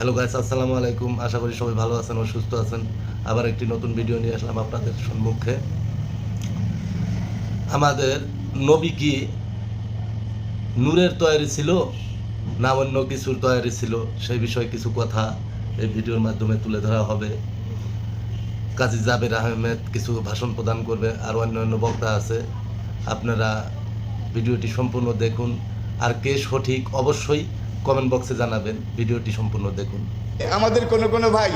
Hello guys আসসালামু আলাইকুম। আশা করি সবাই ভালো আছেন ও সুস্থ আছেন। আবার একটি নতুন ভিডিও নিয়ে আসলাম আপনাদের সম্মুখে। আমাদের নবী কি নূরের তৈরি ছিল? না অন্য কিছুর তৈরি ছিল। সেই বিষয়ে কিছু কথা এই ভিডিওর মাধ্যমে তুলে ধরা হবে। কাজী জাবের আহমেদ কিছু ভাষণ প্রদান করবে। আর অন্যান্য বক্তা আছে। আপনারা ভিডিওটি সম্পূর্ণ দেখুন। আর কে সঠিক? অবশ্যই কমেন্ট বক্সে জানাবেন, ভিডিওটি সম্পূর্ণ দেখুন। আমাদের কোন কোন ভাই,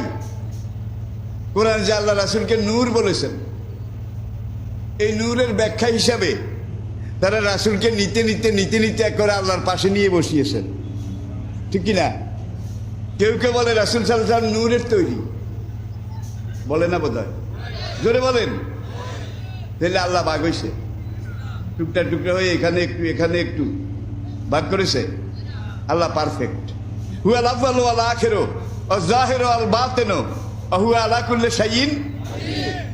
কোরআন যে আল্লাহ রাসুলকে নূর বলেছেন, এই নূরের ব্যাখ্যা হিসাবে তারা রাসুলকে নিতে নিতে নিতে নিতে এক করে আল্লাহর পাশে নিয়ে বসিয়েছেন। ঠিক কি না? কেউ কেউ বলে রাসুল সাল্লাহ নূরের তৈরি। বলে না বোধ হয় জোরে বলেন। তাহলে আল্লাহ বাঘ হয়েছে টুকটা টুকটা হয়ে এখানে একটু এখানে একটু। ভাগ করেছে? আল্লাহ পারফেক্ট হুয়া আল ওয়াল আখিরু ওয়া যাহিরু আল বাতিনু হুয়া আলা কুল্লি শাইইন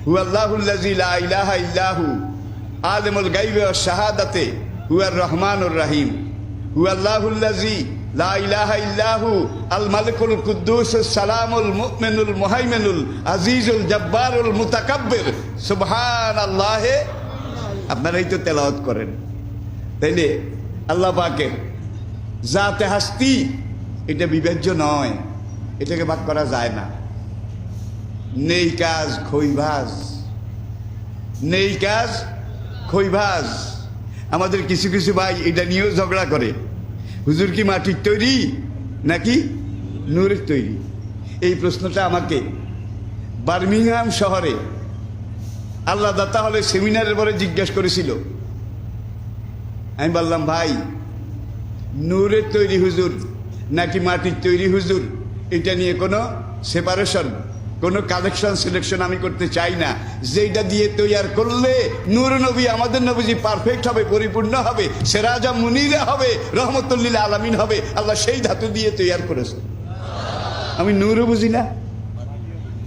হুয়া আল্লাহুল লা ইলাহা ইল্লাহু আলিমুল গায়বি ওয়াশ শাহাদাতি হুয়া আর রহমানুর রহিম। হুয়া আল্লাহুল লাযী লা ইলাহা ইল্লাহু আল মালিকুল কুদ্দুস সালামুল মুমিনুল মুহাইমিনুল আজিজুল জব্বারুল মুতাকাব্বির। সুবহানাল্লাহি। আপনারাই তো তেলাওয়াত করেন। তাইলে আল্লাহ পাকের যাতে হাস্তি, এটা বিবেচ্য নয়। এটাকে ভাগ করা যায় না। নেই কাজ, খৈভাজ। নেই কাজ, খৈভাজ। আমাদের কিছু কিছু ভাই এটা নিয়েও ঝগড়া করে। হুজুর কি মাটির তৈরি নাকি নূরের তৈরি? এই প্রশ্নটা আমাকে বার্মিংহাম শহরে আল্লাহ দাতা হলে সেমিনারের পরে জিজ্ঞাসা করেছিল। আমি বললাম, ভাই নূরের তৈরি হুজুর নাকি মাটির তৈরি হুজুর? এটা নিয়ে কোনো সেপারেশন কোনো কালেকশন সিলেকশন আমি করতে চাই না। যেটা দিয়ে তৈয়ার করলে নূর নবী আমাদের নবীজি পারফেক্ট হবে, পরিপূর্ণ হবে, সেরাজা মুনিরা হবে, রহমতুল্লিল আলামিন হবে, আল্লাহ সেই ধাতু দিয়ে তৈয়ার করেছে। আমি নূরও বুঝি না,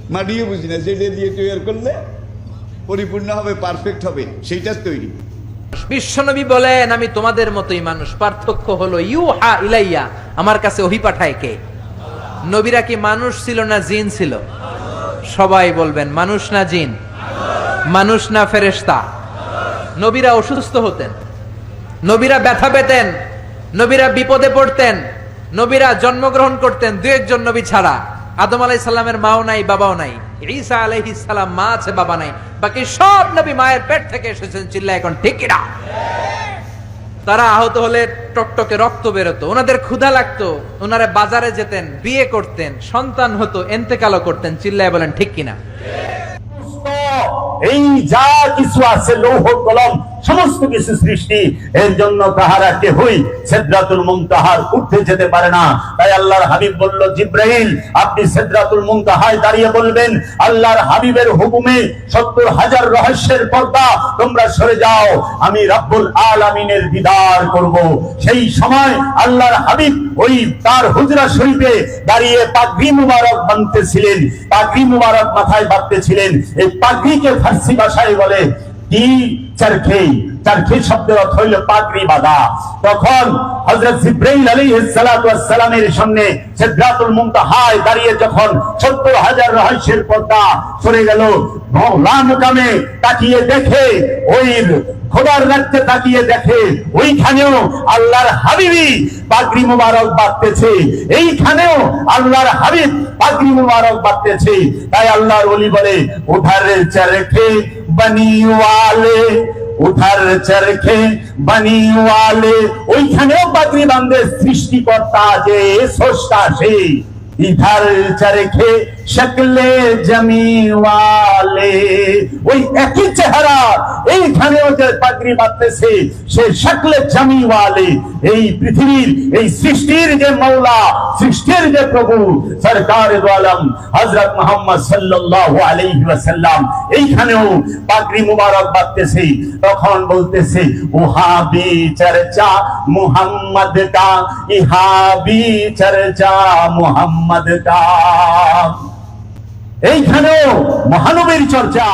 মাটিও বুঝি না। যেটা দিয়ে তৈয়ার করলে পরিপূর্ণ হবে পারফেক্ট হবে, সেইটা তৈরি। বিশ্বনবী বলেন, আমি তোমাদের মতোই মানুষ। পার্থক্য হলো ইউ হা ইলাইয়া, আমার কাছে ওহি পাঠায় কে? নবীরা কি মানুষ ছিল না জিন ছিল? সবাই বলবেন, মানুষ না জিন, মানুষ না ফেরেশতা। নবীরা অসুস্থ হতেন, নবীরা ব্যথা পেতেন, নবীরা বিপদে পড়তেন, নবীরা জন্মগ্রহণ করতেন দু একজন নবী ছাড়া। আদম আলাই সাল্লামের মাও নাই, বাবাও নাই। ঈসা আলাইহি সালাম মা আছে, বাবা নাই। বাকি সব নবী মায়ের পেট থেকে এসেছেন চিল্লা এখন, ঠিক কিনা? তারা আহত হলে টকটকে রক্ত বেরোতো, ওনাদের ক্ষুধা লাগতো, ওনারা বাজারে যেতেন, বিয়ে করতেন, সন্তান হতো, এন্তেকালও করতেন, চিল্লায় বলেন, ঠিক কিনা? এই যা কিছু আছে, লৌহ কলম সমস্ত কিছু সৃষ্টি, এর জন্য তাহারা কেহই সেদ্রাতুল মুনতাহার উঠতে যেতে পারে না। তাই আল্লাহর হাবিব বলল, জিব্রাইল, আপনি সেদ্রাতুল মুনতাহায় দাঁড়িয়ে বলবেন, আল্লাহর হাবিবের হুকুমে সত্তর হাজার রহস্যের পর্দা তোমরা সরে যাও, আমি রাব্বুল আলামিনের দিদার করব। সেই সময় আল্লাহর হাবিব ওই তার হুজরা শরীফে দাঁড়িয়ে পাগড়ি মুবারক বানতেছিলেন পাগড়ি মুবারক মাথায় বাঁধতেছিলেন। এই পাগড়িকে ফার্সি ভাষায় বলে চারখে চারখে শব্দের অর্থ হইল পাগড়ি বাঁধা। তখন হযরত জিব্রাইল আলাইহিস সালাতু ওয়াস সালামের সামনে সিদরাতুল মুনতাহায় দাঁড়িয়ে যখন 70 হাজার রহস্যের পর্দা সরে গেল, মওলা মুকামে তাকিয়ে দেখে, ওই খোদার রাখতে তাকিয়ে দেখে, ওইখানেও আল্লাহর হাবিবি পাগড়ি মুবারক বাঁধতেছে, এইখানেও আল্লাহর হাবিব পাগড়ি মুবারক বাঁধতেছে। তাই আল্লাহর ওলি বলে উঠার চরখে বনিওয়ালে উঠার চরখে বনিওয়ালে ওইখানেও পাগড়ি বাঁধে সৃষ্টিকর্তা যে স্রষ্টা সে ইধার চরখে শকলে জমিওয়ালে। ওই একই চেহারা এইখানেও যে পাগড়ি বাঁধতেছে, সে শকলে জমিওয়ালে। এই পৃথিবীর, এই সৃষ্টির যে মৌলা সৃষ্টির যে প্রভু, সরকার আলম, হযরত মুহাম্মদ সাল্লাল্লাহু আলাইহি ওয়াসাল্লাম, এইখানেও পাগড়ি মুবারক বাঁধতেছে। তখন বলতেছে উহাবি চর্চা, মুহাম্মদ কা ইহাবি চর্চা, মুহাম্মদ কা এইখানেও মহানবীর চর্চা